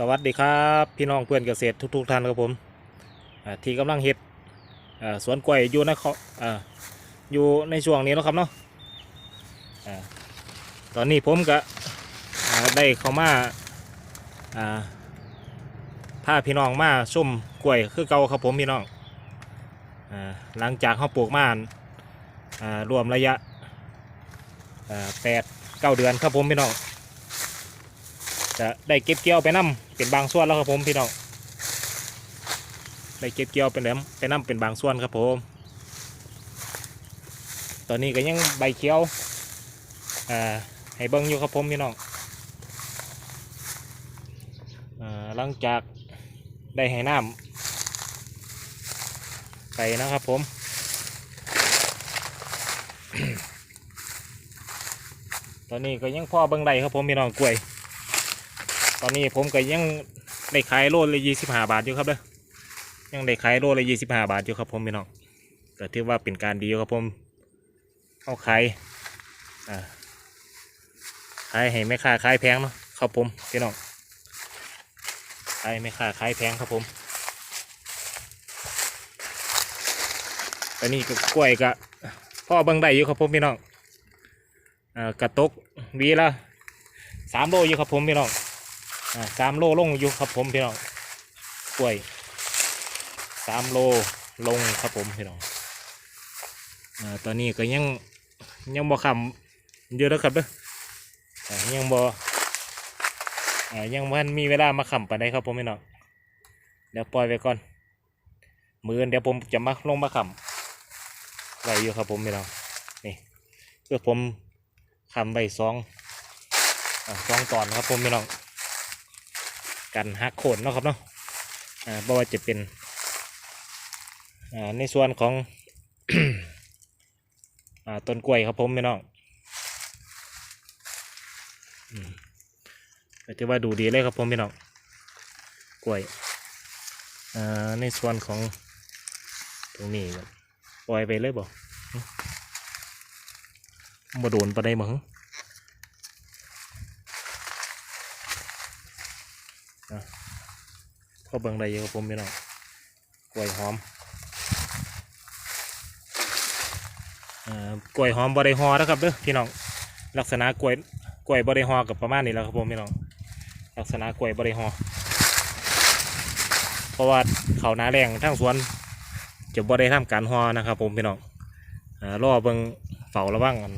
สวัสดีครับพี่น้องเพื่อนเกษตรทุก ๆท่านครับผมที่กำลังเฮ็ดสวนกล้วยอยู่ในเขาออยู่ในช่วงนี้นะครับเนาะอ่าตอนนี้ผมก็ได้เข้ามาอ่าพาพี่น้องมาชมกล้วยคือเก่าครับผมพี่น้องอหลังจากเขาปลูกมาอ่ารวมระยะแปดเก้าเดือนครับผมพี่น้อง จะได้เก็บเกี่ยวไปนํเป็นบางส่วนแล้วครับผมพี่น้องได้เก็บเกี่ยวเป็นแหลมไปนํเป็นบางส่วนครับผม ตอนนี้ก็ยังใบเขียวอ่าให้เบิ้งอยู่ครับผมพี่น้องอ่าหลังจากได้ให้น้ำไปนะครับผมตอนนี้ก็ยังพ่อเบิ้งได้ครับผมพี่น้องกล้วย ตอนนี้ผมก็ยังได้ขายโลละยี่สิบห้าบาทอยู่ครับเด้อยังได้ขายโลละยี่สิบห้าบาทอยู่ครับผมพี่น้องก็ถือว่าเป็นการดีอยู่ครับผมเอาขายอ่าขายให้แม่ค้าขายแพงเนาะครับผมพี่น้องขายแม่ค้าขายแพงครับผมตอนนี้ก็กล้วยก็พ่อเบิ่งได้อยู่ครับผมพี่น้องอ่ากระตกวีละสามโลอยู่ครับผมพี่น้อง สามโลลงอยู่ครับผมพี่น้องกล้วยสามโลลงครับผมพี่น้องอตอนนี้ก็ยังยังบ่คำเยอะแล้วครับเด้ออ่ายังบ่อ่ายังมันมีเวลามาคำปานใดครับผมพี่น้องเดี๋ยวปล่อยไว้ก่อน มือเดี๋ยวผมจะมาลงมาคำไว้อยู่ครับผมพี่น้องนี่เพื่อผมคำไว้สองอสองตอนครับผมพี่น้อง กันหักโคนเนาะครับเนาะอ่าบ่ว่าจะเป็นอ่าในส่วนของอ่าต้นกล้วยครับผมพี่น้องอืมก็ถือว่าดูดีเลยครับผมพี่น้องกล้วยอ่าในส่วนของตรงนี้ปล่อยไปเลยบ่หึบ่โดนปะได้มั้ง เบิ่งได้ยู่ครับผมพี่น้องกล้วยหอมอ่ากล้วยหอมบริหอนะครับเด้อพี่น้องลักษณะกล้วยกล้วยบริหอกับประมาณนี้แล้วครับผมพี่น้องลักษณะกล้วยบริหอเพราะว่าเขาหนาแรงทั้งสวนจะบ่ได้ทำการหอนะครับ ผมพี่น้องอ่ารอเบิ่งเฝ้าระวังอัน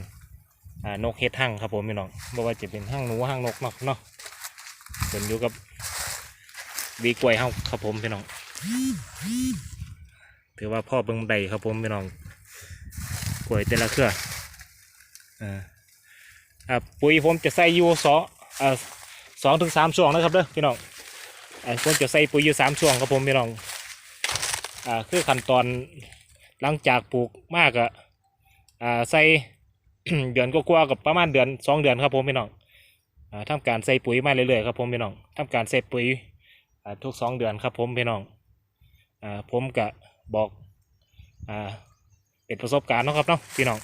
นกเฮ็ดหั่งครับผมพี่น้องบ่ว่าจะเป็นหั่งหนูหั่งนกเนาะเนาะเป็นอยู่กับ วีกล้วยเฮาครับผมพี่น้องถือว่าพ่อเบิ่งใดครับผมพี่น้องกล้วยแต่ละเครืออ่าอ่าปุ๋ยผมจะใส่อยู่สองอ่าสองถึงสามช่วงนะครับเด้อพี่น้องอ่าผมจะใส่ปุ๋ยอยู่สามช่วงครับผมพี่น้องอ่าคือขั้นตอนหลังจากปลูกมากอะอ่าใส่เดือนก็กว่ากับประมาณเดือนสองเดือนครับผมพี่น้องอ่าทำการใส่ปุ๋ยมาเรื่อยๆครับผมพี่น้องทำการใส่ปุ๋ย ทุกสองเดือนครับผมพี่น้องอผมกะบอกอเป็นประสบการณ์นะครับเนาะพี่น้อง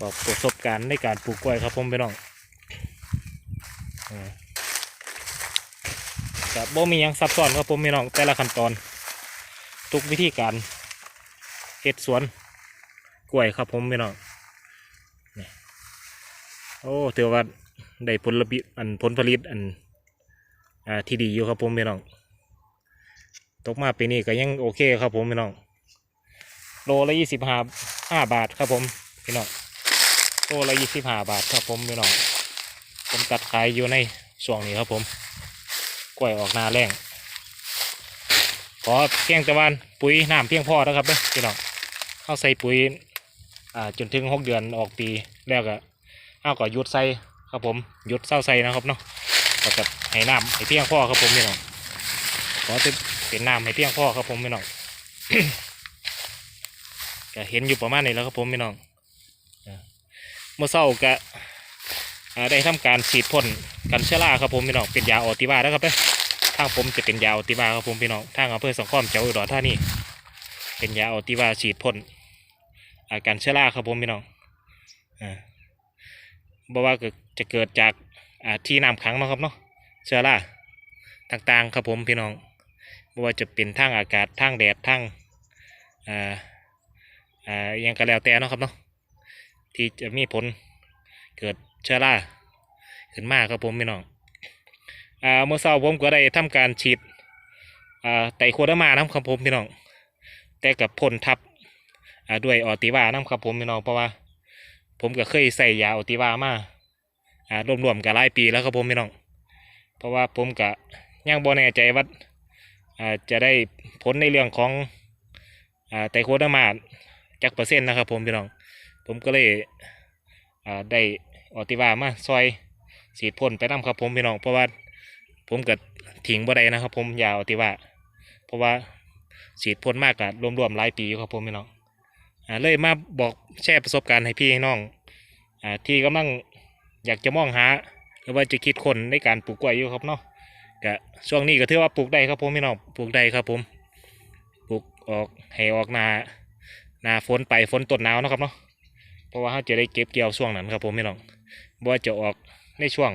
บอกประสบการณ์ในการปลูกกล้วยครับผมพี่น้องอ่ากับ่มียังซับซ้อนครับผมพี่น้องแต่ละขั้นตอน ทุกวิธีการเฮ็ดสวนกล้วยครับผมพี่น้องโอ้ถือว่าได้ผลบิอันผลผลิตอัน อ่าที่ดีอยู่ครับผมพี่น้องตกมาปีนี้ก็ยังโอเคครับผมพี่น้องโลละยี่สิบห้าห้าบาทครับผมพี่น้องโลละยี่สิบห้าบาทครับผมพี่น้องผมตัดขายอยู่ในช่วงนี้ครับผมกล้วยออกนาแรงขอเพียงต่วันปุ๋ยน้ำเพียงพอนะครับเด้พี่น้องเข้าใส่ปุ๋ยอ่าจนถึงหกเดือนออกปีแล้วก็เอาก็หยุดใส่ครับผมหยุดเศร้าใส่นะครับเนาะ ก็ให้น้ำให้เพียงพอครับผมพี่น้องขอจะเป็นน้ำให้เพียงพอครับผมพี่น้องก็เห็นอยู่ประมาณนี้แล้วครับผมพี่น้องเมื่อเช้าก็ได้ทำการฉีดพ่นกันเชื้อราครับผมพี่น้องเป็นยาออติบาแล้วครับเด้อทางผมจะเป็นยาออติบาครับผมพี่น้องทางอำเภอสังข้อมจังหวัดอุดรธานีเป็นยาออติบาฉีดพ่นอาการเชื้อราครับผมพี่น้องอ่าบอกว่าจะเกิดจาก อ่าที่น้ำขังเนาะครับเนาะเชื้อราต่างๆครับผมพี่น้องไม่ว่าจะเป็นทางอากาศทางแดดทางอ่าอ่าอิหยังก็แล้วแต่เนาะครับเนาะที่จะมีผลเกิดเชื้อราขึ้นมาครับผมพี่น้องอ่าเมื่อเช้าผมก็ได้ทำการฉีดอ่าไตโคดอร์มานะครับผมพี่น้องแต่กับพ่นทับอ่าด้วยออติวานะครับผมพี่น้องเพราะว่า ผมก็เคยใส่ยาออติวามา อ่ารวมๆกับหลายปีแล้วครับผมพี่น้อง เพราะว่าผมก็ยังบ่แน่ใจว่าอ่าจะได้ผลในเรื่องของอ่าไตโคดอร์มาจักเปอร์เซ็นต์นะครับผมพี่น้อง ผมก็เลยอ่าได้ออติวามาซอยสีดพ่นไปนํครับผมพี่น้องเพราะว่าผมก็ทิ้งบ่ได้นะครับ ผมยาออติวาเพราะว่าสีดพ่นมากกับรวมๆหลายปีอยู่ครับผมพี่น้องอ่าเลยมาบอกแชร์ประสบการณ์ให้พี่ให้น้องอ่าที่กำลัง อยากจะมองหาหรือว่าจะคิดคนในการปลูกกล้วยอยู่ครับเนาะก็ช่วงนี้ก็ถือว่าปลูกได้ครับผมพี่น้องปลูกได้ครับผมปลูกออกให้ออกนานาฝนไปฝนต้นหนาวนะครับเนาะเพราะว่าเขาจะได้เก็บเกี่ยวช่วงนั้นครับผมพี่น้องบ่ว่าจะออกในช่วง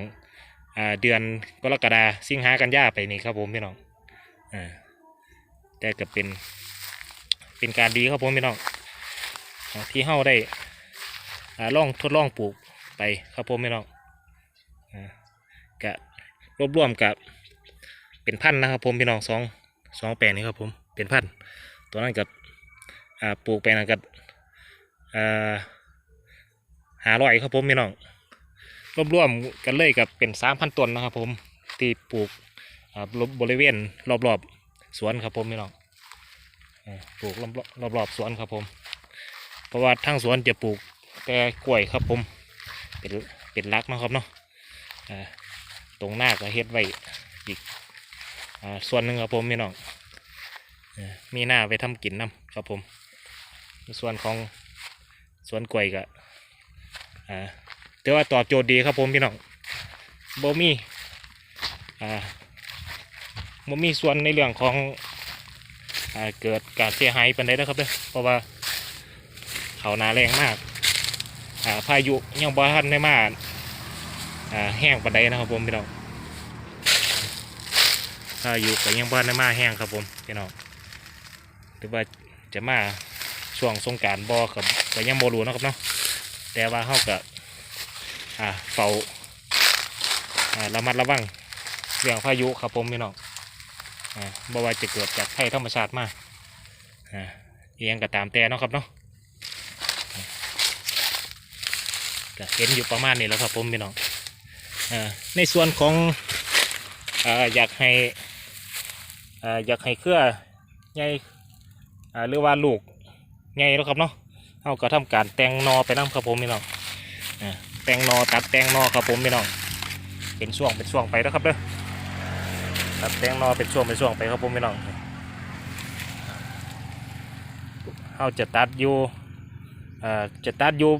เดือนกรกฎาสิงหากันยาไปนี่ครับผมพี่น้องอ่าแต่ก็เป็นเป็นการดีครับผมพี่น้องที่เฮาได้อ่องทดลองปลูก ไปครับผมพี่น้องก็รวบรวมกับเป็นพันธุ์นะครับผมพี่น้องสองสองแปลงนี้ครับผมเป็นพันธุ์ตัวนั้นกับปลูกไปนั่นกับอ่าหาร้อยครับผมพี่น้องรวบรวมกันเลยกับเป็นสามพันต้นนะครับผมที่ปลูกอ่าบริเวณรอบๆสวนครับผมพี่น้องปลูกรอบๆรอบๆสวนครับผม เพราะว่าทั้งสวนจะปลูกแต่กล้วยครับผม เป็นเป็นลักนาะครับเนาะอ่าตรงหน้าก็เฮ็ดไว้อีกอ่าส่วนหนึ่งครับผมพี่น้องมีหน้าไปทำกินน้ำครับผม ส่วนของสวนกล้วยก็อ่าถือว่าตอบโจทย์ดีครับผมพี่น้องบ่มีอ่าบ่มีส่วนในเรื่องของอ่าเกิดการเสียหายปันใดนะครับเด้อเพราะว่าเขาหนาแรงมาก พายุยังบ่ทันได้มาแห้งปานใดนะครับผมพี่น้องถ้ายู่ก็ยังบ้านได้มาแห้งครับผมพี่น้องหรือว่าจะมาช่วงสงการบ่กับก็ยังบ่รู้นะครับเนาะแต่ว่าเฮาก็เฝ้าระมัดระวังเรื่องพายุครับผมพี่น้องอ่าบ่ว่าจะเกิดจากภัยธรรมชาติมาอ่าอิหยังก็ตามแต่นะครับเนาะ ก็เห็นอยู่ประมาณนี้แล้วครับผมพี่น้องอในส่วนของออยากให้ออยากให้เครือใหญ่หรือว่าลูกใหญ่แล้วครับเนาะเราก็ทำการแต่งนอไปน้ำครับผมพี่น้องอแต่งนอตัดแต่งนอครับผมพี่น้องเป็นช่วงเป็นช่วงไปนะครับเด้อตัดแต่งนอเป็นช่วงเป็นช่วงไปครับผมพี่น้องเราจะตัดอยู่จะตัดอยู่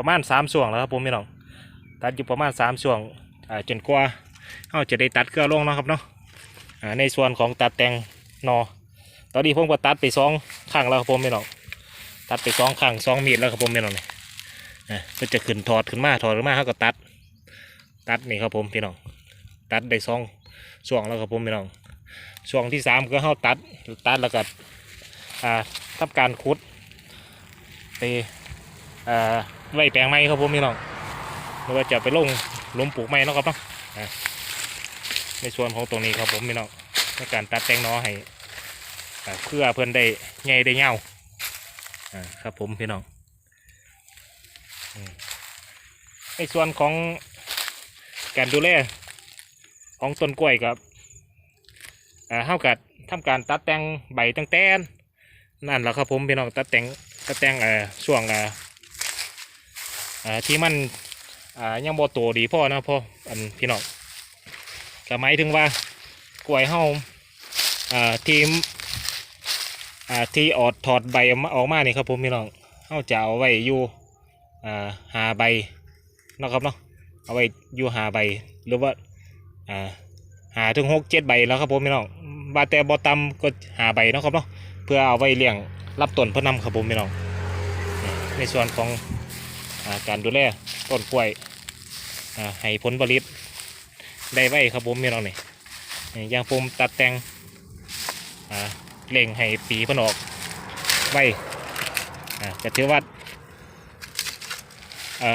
ประมาณสามช่วงแล้วครับผมพี่น้องตัดอยู่ประมาณสามช่วงจนกว่าเราจะได้ตัดเครือลงนะครับเนาะในส่วนของตัดแต่งนอ ตอนนี้ผมก็ตัดไปสองข้างแล้วครับผมไม่หรอกตัดไปสองข้างสองมีดแล้วครับผมไม่หรอกนี่อ่าก็จะขึ้นถอดขึ้นมาถอดขึ้นมาเขาก็ตัด ตัดนี่ครับผมพี่น้องตัดได้สองช่วงแล้วครับผมพี่น้องช่วงที่สามก็เขาตัดตัดแล้วก็อ่าทำการขุดไป ไว้แปลงไม้ครับผมพี่น้องหรือว่าจะไปลงหลุมปลูกไม้นะครับเนาะในส่วนของตรงนี้ครับผมพี่น้องในการตัดแต่งหนอให้เพื่อเพื่อนได้ใหญ่ได้เงาครับผมพี่น้องในส่วนของการดูแลของต้นกล้วยครับอ่าเท่ากับทำการตัดแต่งใบตั้งแต่นั่นแหละครับผมพี่น้องตัดแต่งตัดแต่งช่วง อ่าที่มันอ่ายังบ่โตดีพ่อนะพ่ออันพี่น้องก็หมายถึงว่ากล้วยเฮาอ่าทีมอ่าที่ออดถอดใบออกมานี่ครับผมพี่น้องเฮาจะเอาไว้อยู่อ่าหาใบนะครับเนาะเอาไว้อยู่หาใบหรือว่าอ่าหาถึงหกเจ็ดใบแล้วครับผมพี่น้องบาแต่บ่ต่ำก็หาใบนะครับเนาะเพื่อเอาไว้เลี้ยงรับต้นเพื่อนำครับผมพี่น้องในส่วนของ การดูแลต้นกล้วยให้ผลผลิตได้ไว้ครับผมพี่น้องนี่นี่ยางผมตัดแต่งเล่งให้ปีเพิ่นออกไว้อ่าก็ถือว่า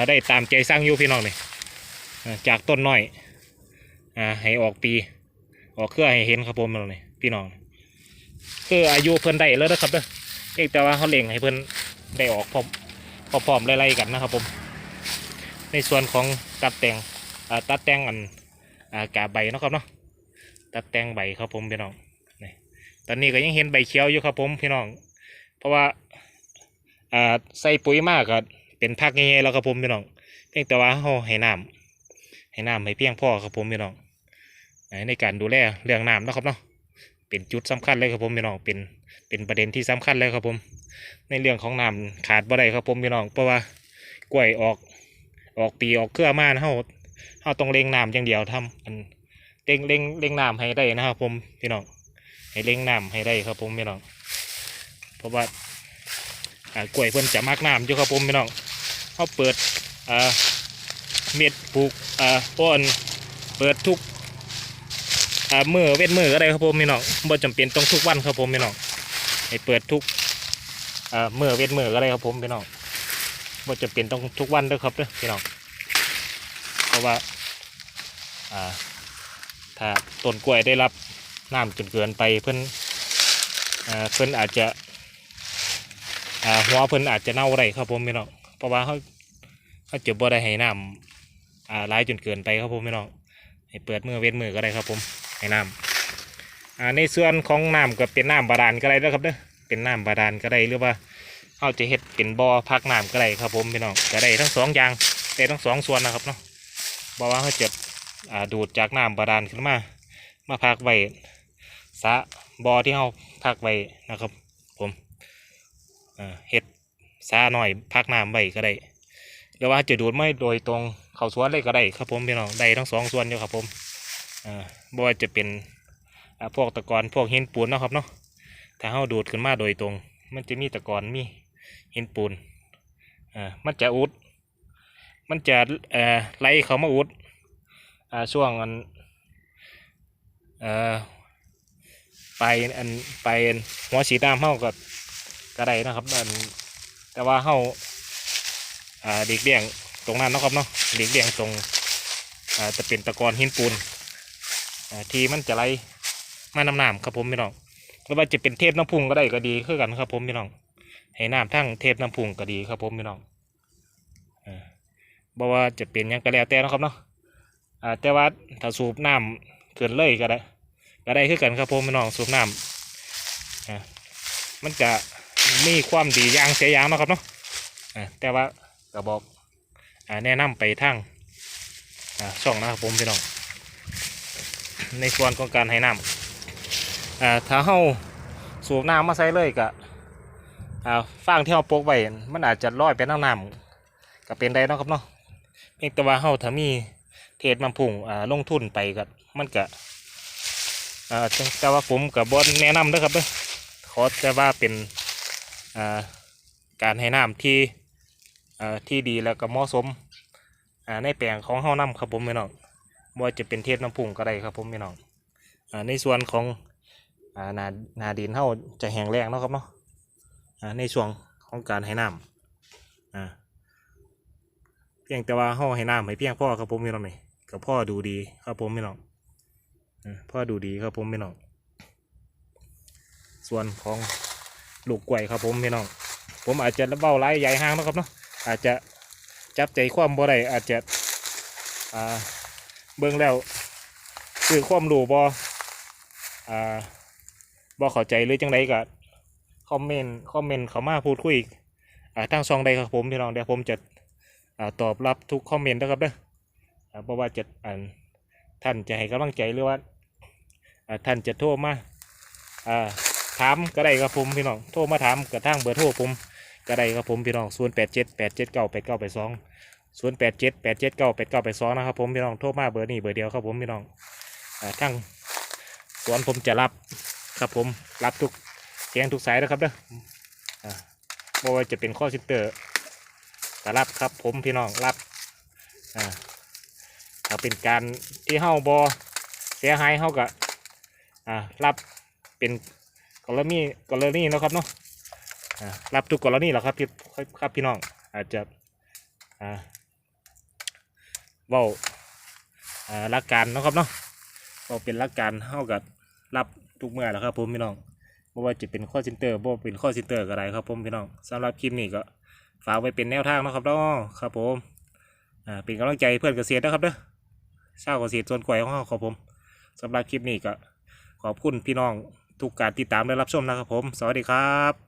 ได้ตามใจสร้างอยู่พี่น้องนี่จากต้นน้อยอให้ออกปี ออกเครือให้เห็นครับผมนี่พี่น้อง คืออายุเพิ่นได้แล้วนะครับเด้อแต่ว่าเขาเล่งให้เพิ่นได้ออกพร้อม พร้อมๆไล่ๆกันนะครับผม ในส่วนของตัดแต่งอ่าตัดแต่งอันอ่ากาใบนะครับเนาะตัดแต่งใบครับผมพี่น้องนี่ตอนนี้ก็ยังเห็นใบเขียวอยู่ครับผมพี่น้อง เพราะว่าอ่าใส่ปุ๋ยมากก็เป็นพักง่ายๆแล้วครับผมพี่น้อง เพียงแต่ว่าเขาให้น้ำให้น้ำให้เพียงพอครับผมพี่น้องในการดูแลเรื่องน้ำนะครับเนาะ เป็นจุดสำคัญเลยครับผมพี่น้องเป็นเป็นประเด็นที่สำคัญเลยครับผม ในเรื่องของน้ำขาดบ่ได้ครับผมพี่น้องเพราะว่ากล้วยออกออกปีออกเครือมานะเฮาเฮาต้องเล็งน้ำอย่างเดียวทำอันเล็งเล็งเล็งน้ำให้ได้นะครับผมพี่น้องให้เล็งน้ำให้ได้ครับผมพี่น้องเพราะว่ากล้วยเพิ่นจะมักน้ำอยู่ครับผมพี่น้องเฮาเปิดเม็ดปลูกอ่าป้อนเปิดทุก มือเว้นมือก็ได้ครับผมพี่น้องบ่จำเป็นต้องทุกวันครับผมพี่น้องให้เปิดทุกอ่ามือเว้นมือก็ได้ครับผมพี่น้องว่าจะเป็นต้องทุกวันเด้วยครับเด้อพี่น้องเพราะว่าอ่าถ้าต้นกล้วยได้รับน้ำจนเกินไปเพิ่นอ่าเพิ่อนอาจจะอ่าหัวเพิ่นอาจจะเน่าได้ครับผมพี่น้องเพราะว่าเขาเขาจะบ่ได้ให้น้ำอ่าร้ายจนเกินไปครับผมพี่น้องให้เปิดมือเว้นมือก็ได้ครับผม ให้น้ำอ่าในส่วนของน้ำก็เป็นน้ำบาดาลก็ได้แล้วครับเด้อเป็นน้ำบาดาลก็ได้หรือว่าเขาจะเฮ็ดเป็นบ่อพักน้ำก็ได้ครับผมพี่น้องก็ได้ทั้งสองอย่างได้ทั้งสองส่วนนะครับเนาะบ่ว่าเขาจะาดูดจากน้ำบาดาลขึ้นมา มาพักไว้สะบ่อที่เขาพักไว้นะครับ ผมเฮ็ดสะหน่อยพักน้ำไว้ก็ได้หรือว่าจะดูดไม่โดยตรงเข้าสวนเลยก็ได้ครับผมพี่น้องได้ทั้งสองส่วนอยู่ครับผม บ่ว่าจะเป็นพวกตะกอนพวกหินปูนนะครับเนาะถ้าเขาดูดขึ้นมาโดยตรง มันจะมีตะกอนมีหินปูนอ่ามันจะอุด มันจะเอ่อไหลเขามาอุดอ่าช่วงอันเอ่อไปอันไปนหัวสีดำเฮาก็กระไดนะครับอันแต่ว่าเฮาอ่าเด็กเลี่ยงตรงนั้นนะครับเนาะเด็กเลี่ยงตรงอ่าจะเป็นตะกอนหินปูน ที่มันจะไหลมานำน้ำครับผมพี่น้องหรือว่าจะเป็นเทพน้ำพุงก็ได้ก็ดีคือกันครับผมพี่น้องให้น้ำทั้งเทพน้ำพุงก็ดีครับผมพี่น้องอ่าบ่ว่าจะเป็นยังก็แล้วแต่นะครับเนาะอ่าแต่ว่าถ้าสูบน้ำเกินเลยก็ได้ก็ได้คือกันครับผมพี่น้องสูบน้ำอ่ามันจะมีความดีอย่างเสียอย่างนะครับเนาะอ่าแต่ว่าก็บอกอ่าแนะนำไปทางอ่าช่องนะครับผมพี่น้อง ในส่วนของการให้น้ำถ้าเฮาสูบน้ำมาใส่เลยก็ฟางที่เราปลูกไว้มันอาจจะลอยไปน้ำน้ำก็เป็นได้นะครับเนาะเพียงแต่ว่าเฮาถ้ามีเทศมันพุ่งอ่าลงทุนไปก็มันก็แต่ว่าผมกับบอแนะนำเด้อครับเด้อขอแต่ว่าเป็นการให้น้ำที่ที่ดีแล้วก็เหมาะสมในแปลงของเฮานํครับผมพี่นอ ว่าจะเป็นเทศน้ำพุ่งก็ได้ครับผมพี่น้องอ่าในส่วนของอ่านานาดินเฮาจะแห้งแล้งเนาะครับเนาะอ่าในช่วงของการให้น้ำอ่าเพียงแต่ว่าห้อให้น้ำให้เพียงพ่อครับผมพี่น้องนี่กับพ่อดูดีครับผมพี่น้องพ่อดูดีครับผมพี่น้องส่วนของลูกกล้วยครับผมพี่น้องผมอาจจะเบ้าไล่ใหญ่ห้างนะครับเนาะอาจจะจับใจความบ่ได้อาจจะอ่า เบิ่งแล้วคือความรู้บ่อ่าบ่เข้าใจหรือจังไดก็คอมเมนต์คอมเมนต์เข้ามาพูดคุยอ่าทางช่องใดครับผมพี่น้องเดี๋ยวผมจะอ่าตอบรับทุกคอมเมนต์นะครับเด้ออ่าเพราะว่าจะอ่านท่านจะให้กำลังใจหรือว่าอ่าท่านจะโทรมาอ่าถามก็ได้ครับผมพี่น้องโทรมาถามกระทั่งเบอร์โทรผมก็ได้ครับผมพี่น้องศูนย์แปดเจ็ดแปดเจ็ดเก้าแปดเก้าแปดสอง ศูนย์แปดเจ็ดแปดเจ็ดเก้าแปดเก้าแปดสองนะครับผมพี่น้องโทรมาเบอร์นี้เบอร์เดียวครับผมพี่น้องอทั้งสวนผมจะรับครับผมรับทุกแจ้งทุกสายนะครับเด้ออ่าบ่ว่าจะเป็นข้อซิสเตอร์ก็รับครับผมพี่น้องรับอ่าถ้าเป็นการที่เฮาบอเสียหายเฮาก็อ่ารับเป็นกรณีกรณีนะครับเนาะอ่ารับทุกกรณีแหละครับพี่ครับพี่น้องอาจจะอ่า เว้าหลักการนะครับเนาะเว้าเป็นหลักการเท่ากับรับทุกเมื่อแหละครับผมพี่น้องบ่ว่าจะเป็นข้อซินเตอร์บ่เป็นข้อซินเตอร์ก็ได้ครับผมพี่น้องสำหรับคลิปนี้ก็ฝากไว้เป็นแนวทางนะครับเนาะครับผมอ่าเป็นกำลังใจเพื่อนเกษตรนะครับเด้อชาวเกษตรส่วนกล้วยของเราครับผมสำหรับคลิปนี้ก็ขอบคุณพี่น้องทุกการติดตามและรับชมนะครับผม สวัสดีครับ